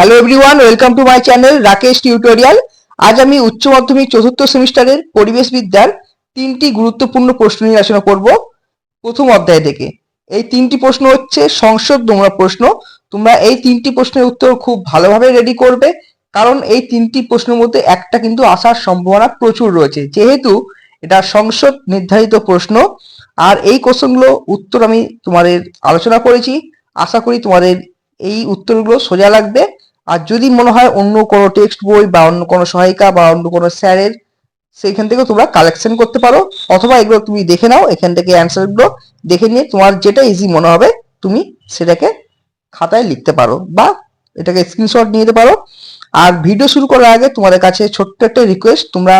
Hello everyone welcome to my channel Rakesh tutorial আজ আমি উচ্চ মাধ্যমিক চতুর্থ সেমিস্টারের পরিবেশ বিদ্যার তিনটি গুরুত্বপূর্ণ প্রশ্ন নিয়ে আলোচনা করব প্রথম অধ্যায় থেকে। এই তিনটি প্রশ্ন হচ্ছে সংসদ নোংরা প্রশ্ন। তোমরা এই তিনটি প্রশ্নের উত্তর খুব ভালোভাবে রেডি করবে, কারণ এই তিনটি প্রশ্নের মধ্যে একটা কিন্তু আসার সম্ভাবনা প্রচুর রয়েছে। যেহেতু এটা সংসদ নির্ধারিত প্রশ্ন, আর এই কোশ্চেনগুলো উত্তর আমি তোমাদের আলোচনা করেছি। আশা করি তোমাদের এই উত্তরগুলো সোজা লাগবে। আর যদি মনে হয় অন্য কোনো টেক্সট বই বা অন্য কোনো সহায়িকা বা অন্য কোনো স্যারের, সেইখান থেকে তোমরা কালেকশন করতে পারো। অথবা এগুলো তুমি দেখে নাও, এখান থেকে অ্যান্সারগুলো দেখে নিয়ে তোমার যেটা ইজি মনে হবে, তুমি সেটাকে খাতায় লিখতে পারো বা এটাকে স্ক্রিনশট নিয়ে নিতে পারো। আর ভিডিও শুরু করার আগে তোমাদের কাছে ছোট্ট একটা রিকোয়েস্ট তোমরা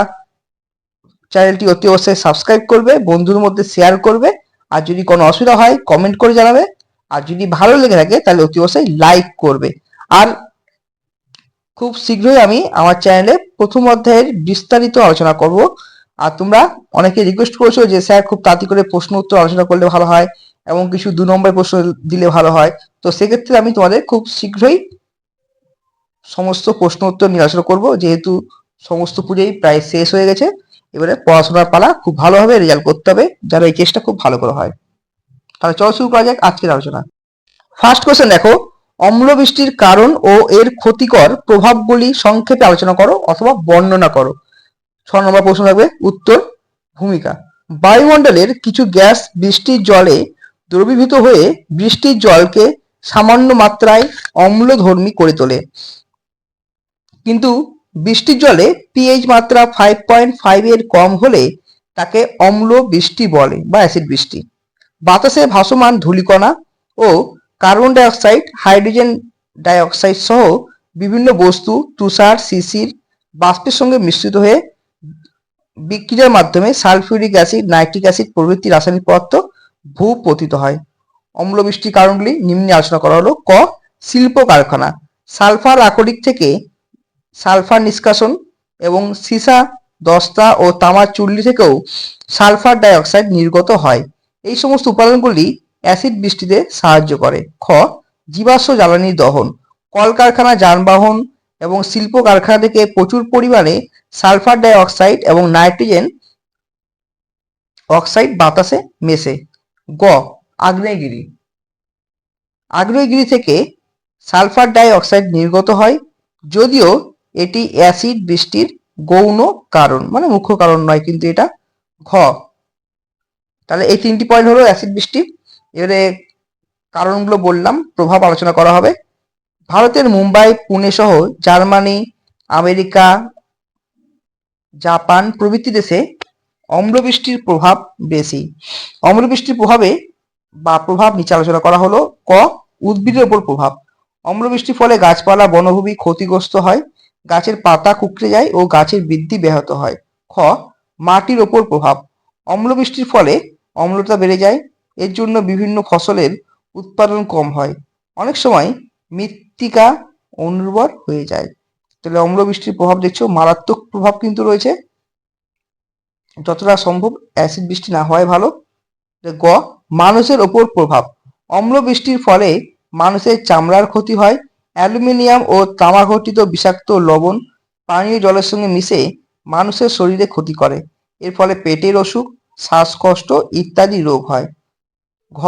চ্যানেলটি অতি অবশ্যই সাবস্ক্রাইব করবে, বন্ধুর মধ্যে শেয়ার করবে। আর যদি কোনো অসুবিধা হয় কমেন্ট করে জানাবে। আর যদি ভালো লেগে থাকে, তাহলে অতি অবশ্যই লাইক করবে। আর খুব শীঘ্রই আমি আমার চ্যানেলে প্রথম অধ্যায়ের বিস্তারিত আলোচনা করব। আর তোমরা অনেকে রিকোয়েস্ট করেছ যে, স্যার, খুব তাড়াতাড়ি করে প্রশ্ন উত্তর আলোচনা করলে ভালো হয় এবং কিছু দু নম্বর প্রশ্ন দিলে ভালো হয়। তো সেক্ষেত্রে আমি তোমাদের খুব শীঘ্রই সমস্ত প্রশ্ন উত্তর নিয়ে আলোচনা করব। যেহেতু সমস্ত পুজোই প্রায় শেষ হয়ে গেছে, এবারে পড়াশোনার পালা খুব ভালোভাবে রেজাল্ট করতে হবে যারা এই কেসটা খুব ভালো করে হয়। তাহলে চলো শুরু করা যাক আজকের আলোচনা। ফার্স্ট কোশ্চেন দেখো অম্ল বৃষ্টির কারণ ও এর ক্ষতিকর প্রভাবগুলি সংক্ষেপে আলোচনা করো অথবা বর্ণনা করো। ছ নম্বর প্রশ্ন থাকবে, উত্তর, ভূমিকা। বায়ুমণ্ডলের কিছু গ্যাস বৃষ্টির জলে দ্রবীভূত হয়ে বৃষ্টির জলকে সামান্য মাত্রায় অম্লধর্মী করে তোলে। কিন্তু বৃষ্টির জলে পিএইচ মাত্রা ফাইভ পয়েন্ট ফাইভ এর কম হলে তাকে অম্ল বৃষ্টি বলে বা অ্যাসিড বৃষ্টি। বাতাসে ভাসমান ধূলিকণা ও কার্বন ডাইঅক্সাইড, হাইড্রোজেন ডাইঅক্সাইড সহ বিভিন্ন বস্তু, তুষার, শিশির, বাষ্পের সঙ্গে মিশ্রিত হয়ে বিক্রিয়ার মাধ্যমে সালফিউরিক অ্যাসিড, নাইট্রিক অ্যাসিড প্রভৃতি রাসায়নিক পদার্থ ভূপতিত হয়। অম্লবৃষ্টির কারণগুলি নিম্নে আলোচনা করা হলো। ক, শিল্প কারখানা। সালফার আকরিক থেকে সালফার নিষ্কাশন এবং সীসা, দস্তা ও তামার চুল্লি থেকেও সালফার ডাইঅক্সাইড নির্গত হয়। এই সমস্ত উপাদানগুলি অ্যাসিড বৃষ্টিতে সাহায্য করে। খ, জীবাশ্ম জ্বালানি দহন। কলকারখানা, যানবাহন এবং শিল্প কারখানা থেকে প্রচুর পরিমাণে সালফার ডাই অক্সাইড এবং নাইট্রোজেন অক্সাইড বাতাসে মেশে। গ, আগ্নেয়গিরি। আগ্নেয়গিরি থেকে সালফার ডাই অক্সাইড নির্গত হয়, যদিও এটি অ্যাসিড বৃষ্টির গৌণ কারণ মানে মুখ্য কারণ নয় কিন্তু এটা। ঘ, তাহলে এই তিনটি পয়েন্ট হলো অ্যাসিড বৃষ্টি। এবারে কারণগুলো বললাম, প্রভাব আলোচনা করা হবে। ভারতের মুম্বাই, পুনে সহ জার্মানি, আমেরিকা, জাপান প্রভৃতি দেশে অম্লবৃষ্টির প্রভাব বেশি। অম্লবৃষ্টির প্রভাবে বা প্রভাব নিচে আলোচনা করা হলো, ক, উদ্ভিদের উপর প্রভাব। অম্লবৃষ্টির ফলে গাছপালা, বনভূমি ক্ষতিগ্রস্ত হয়, গাছের পাতা কুকড়ে যায় ও গাছের বৃদ্ধি ব্যাহত হয়। খ, মাটির ওপর প্রভাব। অম্লবৃষ্টির ফলে অম্লতা বেড়ে যায় এর জন্য বিভিন্ন ফসলের উৎপাদন কম হয়। অনেক সময় মৃত্তিকা অনুর্বর হয়ে যায়। তাহলে অম্লবৃষ্টির প্রভাব দেখছ, মারাত্মক প্রভাব কিন্তু রয়েছে। যতটা সম্ভব অ্যাসিড বৃষ্টি না হওয়াই ভালো। গ, মানুষের ওপর প্রভাব। অম্ল বৃষ্টির ফলে মানুষের চামড়ার ক্ষতি হয়। অ্যালুমিনিয়াম ও তামা ঘটিত বিষাক্ত লবণ পানীয় জলের সঙ্গে মিশে মানুষের শরীরে ক্ষতি করে। এর ফলে পেটের অসুখ, শ্বাসকষ্ট ইত্যাদি রোগ হয়। ঘ,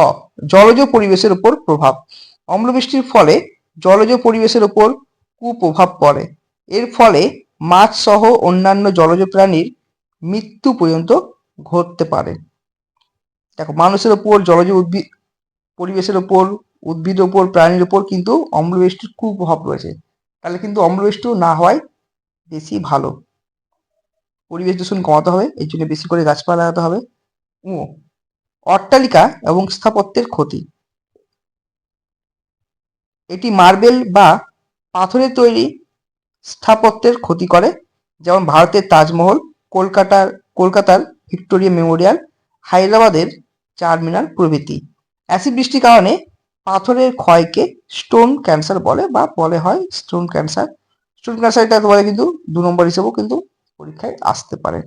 জলজ পরিবেশের উপর প্রভাব। অম্লবৃষ্টির ফলে জলজ পরিবেশের উপর কুপ্রভাব পড়ে। এর ফলে মাছ সহ অন্যান্য জলজ প্রাণীর মৃত্যু পর্যন্ত ঘটতে পারে। দেখো, মানুষের ওপর জলজ উদ্ভিদ, পরিবেশের ওপর উদ্ভিদের ওপর প্রাণীর ওপর কিন্তু অম্লবৃষ্টির কুপ্রভাব রয়েছে। তাহলে কিন্তু অম্লবৃষ্টি না হওয়াই বেশি ভালো। পরিবেশ দূষণ কমাতে হবে, এর জন্য বেশি করে গাছপালা লাগাতে হবে। ও অট্টালিকা এবং স্থাপত্যের ক্ষতি। এটি মার্বেল বা পাথরের তৈরি স্থাপত্যের ক্ষতি করে, যেমন ভারতের তাজমহল, কলকাতার কলকাতার ভিক্টোরিয়া মেমোরিয়াল, হায়দ্রাবাদের চারমিনার প্রভৃতি। অ্যাসিড বৃষ্টির কারণে পাথরের ক্ষয়কে স্টোন ক্যান্সার বলে বা বলে হয় স্টোন ক্যান্সার। স্টোন ক্যান্সারটা তোমাদের কিন্তু দু নম্বর হিসেবেও কিন্তু পরীক্ষায় আসতে পারে।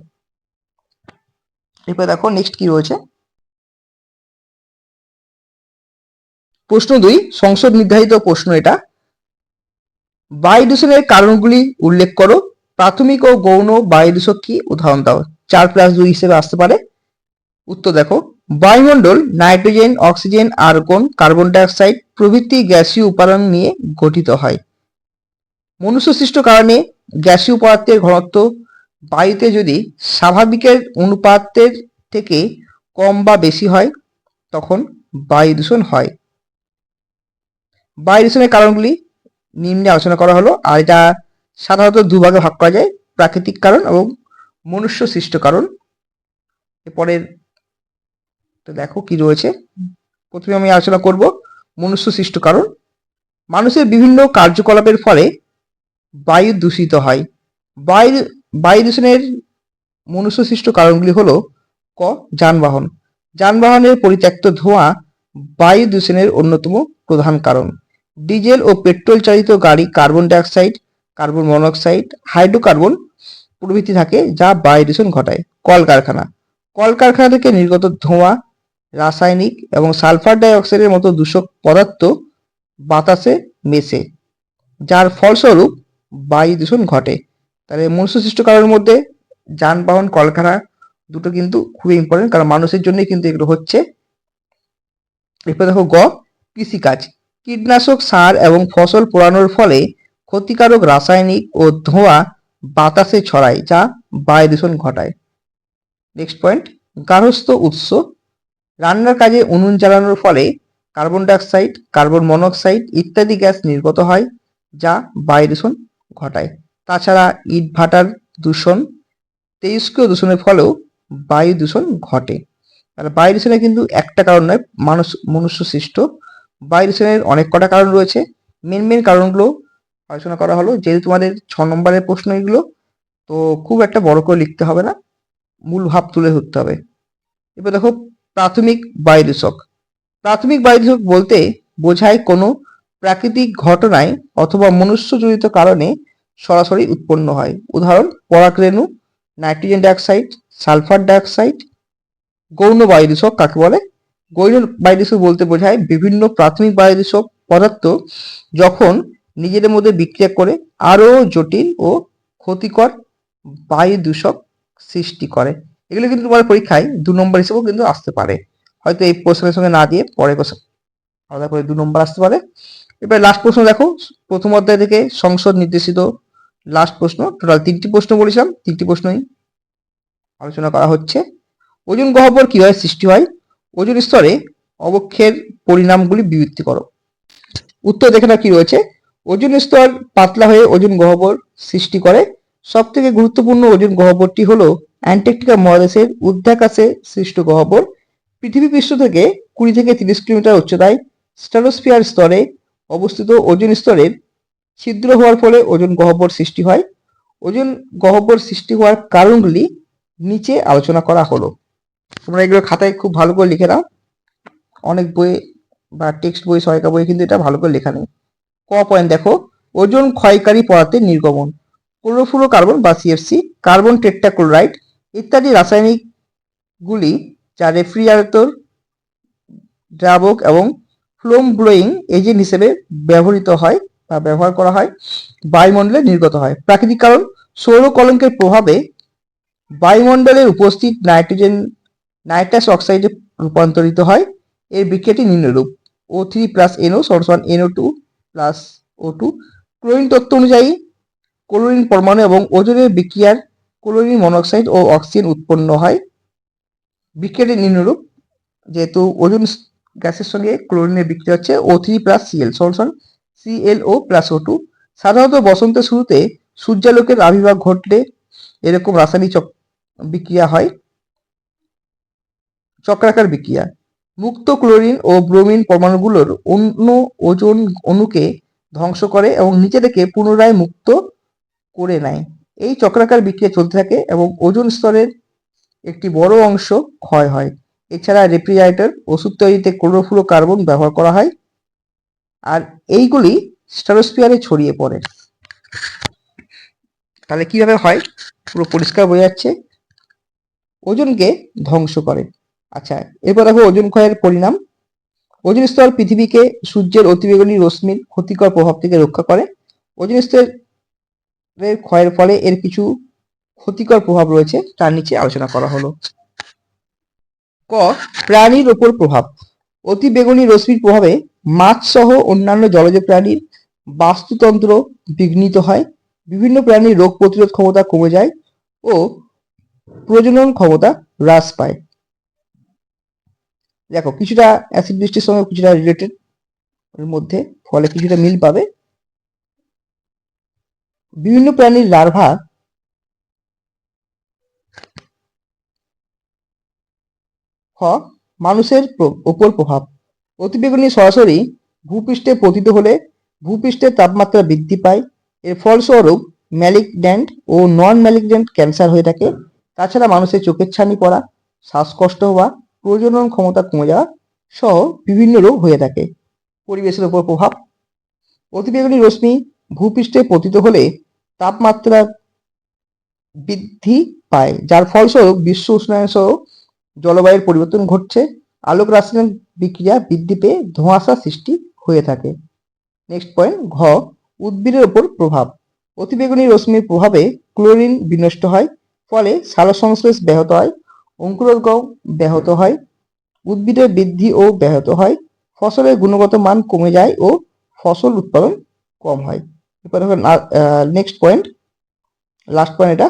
এরপর দেখো নেক্সট কি রয়েছে? প্রশ্ন দুই, সংসদ নির্ধারিত প্রশ্ন এটা। বায়ু দূষণের কারণগুলি উল্লেখ করো। প্রাথমিক ও গৌণ বায়ু দূষক কি? উদাহরণ দাও। চার প্লাস দুই হিসেবে আসতে পারে। উত্তর দেখো। বায়ুমণ্ডল, nitrogen, oxygen, argon, carbon dioxide প্রভৃতি গ্যাসীয় উপাদান নিয়ে গঠিত হয়। মনুষ্য সৃষ্ট কারণে গ্যাসীয় পদার্থের ঘনত্ব বায়ুতে যদি স্বাভাবিকের অনুপাতের থেকে কম বা বেশি হয়, তখন বায়ু দূষণ হয়। বায়ু দূষণের কারণগুলি নিম্নে আলোচনা করা হলো, আর এটা সাধারণত দুভাগে ভাগ করা যায়, প্রাকৃতিক কারণ এবং মনুষ্য সৃষ্ট কারণ। এরপরের তো দেখো কি রয়েছে। প্রথমে আমি আলোচনা করব মনুষ্য সৃষ্ট কারণ। মানুষের বিভিন্ন কার্যকলাপের ফলে বায়ু দূষিত হয়। বায়ু বায়ু দূষণের মনুষ্য সৃষ্ট কারণগুলি হলো ক, যানবাহন। যানবাহনের পরিত্যক্ত ধোঁয়া বায়ু দূষণের অন্যতম প্রধান কারণ। ডিজেল ও পেট্রোল চালিত গাড়ি carbon dioxide, carbon monoxide, hydrocarbon প্রভৃতি থাকে যা বায়ু দূষণ ঘটায়। কলকারখানা। কলকারখানা থেকে নির্গত ধোঁয়া, রাসায়নিক এবং সালফার ডাই অক্সাইডের মতো দূষক পদার্থ বাতাসে মেশে, যার ফলস্বরূপ বায়ু দূষণ ঘটে। তাহলে মনুষ্য সৃষ্ট কারণের মধ্যে যানবাহন, কলকারখানা দুটো কিন্তু খুবই ইম্পর্টেন্ট কারণ মানুষের জন্যই কিন্তু এগুলো হচ্ছে। এরপর দেখো গ, কৃষিকাজ। কীটনাশক সার এবং ফসল পোড়ানোর ফলে ক্ষতিকারক রাসায়নিক ও ধোঁয়া বাতাসে ছড়ায়, যা বায়ু দূষণ ঘটায়। নেক্সট পয়েন্ট গার্হস্থ্য উৎস। রান্নার কাজে উনুন জ্বালানোর ফলে কার্বন ডাইঅক্সাইড, কার্বন মনোক্সাইড ইত্যাদি গ্যাস নির্গত হয়, যা বায়ু দূষণ ঘটায়। তাছাড়া ইট ভাটার দূষণ, তেজস্ক্রিয় দূষণের ফলেও বায়ু দূষণ ঘটে। আর বায়ু দূষণে কিন্তু একটা কারণ নয়, মানুষ মনুষ্য সৃষ্ট দূষণের অনেক কটা কারণ রয়েছে। মেন মেন কারণগুলো আলোচনা করা হলো। যেহেতু তোমাদের ছ নম্বরের প্রশ্ন এগুলো, তো খুব একটা বড় করে লিখতে হবে না। মূল ভাব তুলে ধরতে হবে। এবার দেখো, প্রাথমিক বায়ু দূষক প্রাথমিক বায়ু দূষক বলতে বোঝায় কোনো প্রাকৃতিক ঘটনায় অথবা মনুষ্যজনিত কারণে সরাসরি উৎপন্ন হয়। উদাহরণ, পরাগরেণু, নাইট্রোজেন ডাইঅক্সাইড, সালফার ডাইঅক্সাইড, গৌণ বায়ু দূষক কাকে বলে? গৌণ বায়ু দূষক বলতে বোঝায় বিভিন্ন প্রাথমিক বায়ু দূষক পদার্থ যখন নিজেদের মধ্যে বিক্রিয়া করে আরও জটিল ও ক্ষতিকর বায়ু দূষক সৃষ্টি করে। এগুলো কিন্তু তোমার পরীক্ষায় দু নম্বর হিসেবেও কিন্তু আসতে পারে। হয়তো এই প্রশ্নের সঙ্গে না দিয়ে পরে কোশ্চেন আলাদা করে দু নম্বর আসতে পারে। এবার লাস্ট প্রশ্ন দেখো। প্রথম অধ্যায় থেকে সংসদ নির্দেশিত লাস্ট প্রশ্ন। টোটাল তিনটি প্রশ্ন বলেছিলাম। তিনটি প্রশ্নই আলোচনা করা হচ্ছে। ওজন গহ্বর কীভাবে সৃষ্টি হয়? ওজন স্তরে অবক্ষের পরিণামগুলি বিবৃতি করো। উত্তর দেখে না কি রয়েছে। ওজন স্তর পাতলা হয়ে ওজন গহ্বর সৃষ্টি করে। সব থেকে গুরুত্বপূর্ণ ওজন গহ্বরটি হলো অ্যান্টার্কটিকা মহাদেশের উর্ধ্বাকাশে সৃষ্ট গহ্বর। পৃথিবী পৃষ্ঠ থেকে কুড়ি থেকে তিরিশ কিলোমিটার উচ্চতায় স্ট্রাটোস্ফিয়ার স্তরে অবস্থিত ওজন স্তরের ছিদ্র হওয়ার ফলে ওজন গহ্বর সৃষ্টি হয়। ওজন গহ্বর সৃষ্টি হওয়ার কারণগুলি নিচে আলোচনা করা হলো। তোমরা এগুলো খাতায় খুব ভালো করে লিখে নাও। অনেক বই বা টেক্সট বই, সহায়িকা বই কিন্তু এটা ভালো করে লেখা নেই। ক পয়েন্ট দেখো, ওজন ক্ষয়কারী পদার্থের নির্গমন। ক্লোরোফ্লোরো কার্বন বা সিএফসি কার্বন টেট্রাক্লোরাইড ইত্যাদি রাসায়নিক গুলি যা রেফ্রিজারেটর, দ্রাবক এবং ফ্লোম ব্লোয়িং এজেন্ট হিসেবে ব্যবহৃত হয় বা ব্যবহার করা হয়, বায়ুমণ্ডলে নির্গত হয়। প্রাকৃতিক কারণ সৌর কলঙ্কের প্রভাবে বায়ুমণ্ডলের উপস্থিত নাইট্রোজেন নাইট্রাস অক্সাইডে রূপান্তরিত হয়। এর বিক্রিয়াটি নিম্নরূপ। ও থ্রি প্লাস এনও সমান NO two plus O two chlorine তত্ত্ব অনুযায়ী ক্লোরিন পরমাণু এবং ওজনের বিক্রিয়ার ক্লোরিন মনোক্সাইড ও অক্সিজেন উৎপন্ন হয়। বিক্রিয়াটি নিম্নরূপ, যেহেতু ওজন গ্যাসের সঙ্গে ক্লোরিনের বিক্রিয়া হচ্ছে ও থ্রি প্লাস সিএল সমান সিএলও প্লাস ও টু সাধারণত বসন্তের শুরুতে সূর্যালোকের আবির্ভাব ঘটলে এরকম রাসায়নিক বিক্রিয়া হয়। চক্রাকার বিক্রিয়া। মুক্ত ক্লোরিন ও ব্রোমিন পরমাণুগুলোর অন্য ওজন অণুকে ধ্বংস করে এবং নিচে থেকে পুনরায় মুক্ত করে নেয়। এই চক্রাকার বিক্রিয়া চলতে থাকে এবং ওজন স্তরের একটি বড় অংশ ক্ষয় হয়। এছাড়া রেফ্রিজারেটর, ওষুধ তৈরিতে ক্লোরোফ্লোরো কার্বন ব্যবহার করা হয় আর এইগুলি স্টারোস্ফিয়ারে ছড়িয়ে পড়ে। তাহলে কীভাবে হয়? পুরো পরিষ্কার বোঝা যাচ্ছে। ওজনকে ধ্বংস করে। আচ্ছা এরপর দেখো ওজন ক্ষয়ের পরিণাম। ওজন স্তর পৃথিবীকে সূর্যের অতিবেগুনি রশ্মির ক্ষতিকর প্রভাব থেকে রক্ষা করে। ওজন স্তরের ক্ষয়ের ফলে এর কিছু ক্ষতিকর প্রভাব রয়েছে, তার নিচে আলোচনা করা হলো। ক, প্রাণীর ওপর প্রভাব। অতি বেগুনি রশ্মির প্রভাবে মাছ সহ অন্যান্য জলজ প্রাণীর বাস্তুতন্ত্র বিঘ্নিত হয়। বিভিন্ন প্রাণীর রোগ প্রতিরোধ ক্ষমতা কমে যায় ও প্রজনন ক্ষমতা হ্রাস পায়। দেখো, কিছুটা অ্যাসিড বৃষ্টির সঙ্গে কিছুটা রিলেটেড এর মধ্যে ফলে কিছুটা মিল পাবে। বিভিন্ন প্রাণীর লার্ভা খ মানুষের ওপর প্রভাব। অতিবেগুনি সরাসরি ভূপৃষ্ঠে পতিত হলে ভূপৃষ্ঠের তাপমাত্রা বৃদ্ধি পায়। এর ফলস্বরূপ ম্যালিগন্যান্ট ও নন ম্যালিগন্যান্ট ক্যান্সার হয়ে থাকে। তাছাড়া মানুষের চোখের ছানি পড়া, শ্বাসকষ্ট হওয়া প্রজনন ক্ষমতা কমে যাওয়া সহ বিভিন্ন রোগ হয়ে থাকে। পরিবেশের উপর প্রভাব। অতিবেগুনি রশ্মি ভূপৃষ্ঠে পতিত হলে তাপমাত্রা বৃদ্ধি পায়, যার ফলস্বরূপ বিশ্ব উষ্ণায়ন সহ জলবায়ুর পরিবর্তন ঘটছে। আলোক রাসায়নিক বিক্রিয়া বৃদ্ধি পেয়ে ধোঁয়াশা সৃষ্টি হয়ে থাকে। নেক্সট পয়েন্ট, ঘ, উদ্ভিদের উপর প্রভাব। অতিবেগুনি রশ্মির প্রভাবে ক্লোরিন বিনষ্ট হয়, ফলে সালো সংশ্লেষ ব্যাহত হয়। অঙ্কুরোদ্গম ব্যাহত হয়, উদ্ভিদের বৃদ্ধি ও ব্যাহত হয়, ফসলের গুণগত মান কমে যায় ও ফসল উৎপাদন কম হয়। এরপরে নেক্সট পয়েন্ট লাস্ট পয়েন্ট এটা,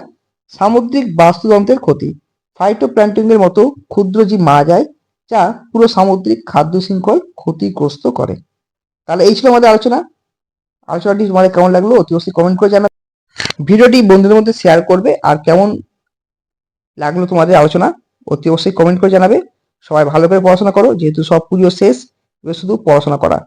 সামুদ্রিক বাস্তুতন্ত্রের ক্ষতি। ফাইটোপ্ল্যাঙ্কটনের মতো ক্ষুদ্র জীব মারা যায়, যা পুরো সামুদ্রিক খাদ্য শৃঙ্খল ক্ষতিগ্রস্ত করে। তাহলে এই ছিল আমাদের আলোচনা। আলোচনাটি তোমাদের কেমন লাগল অতি অবশ্যই কমেন্ট করে জানাবে। ভিডিওটি বন্ধুদের মধ্যে শেয়ার করবে, আর কেমন লাগল তোমাদের আলোচনা, অতি অবশ্যই কমেন্ট করে জানাবে। সবাই ভালো করে পড়াশোনা করো, যেহেতু সব পুজো শেষ শুধু পড়াশোনা করা।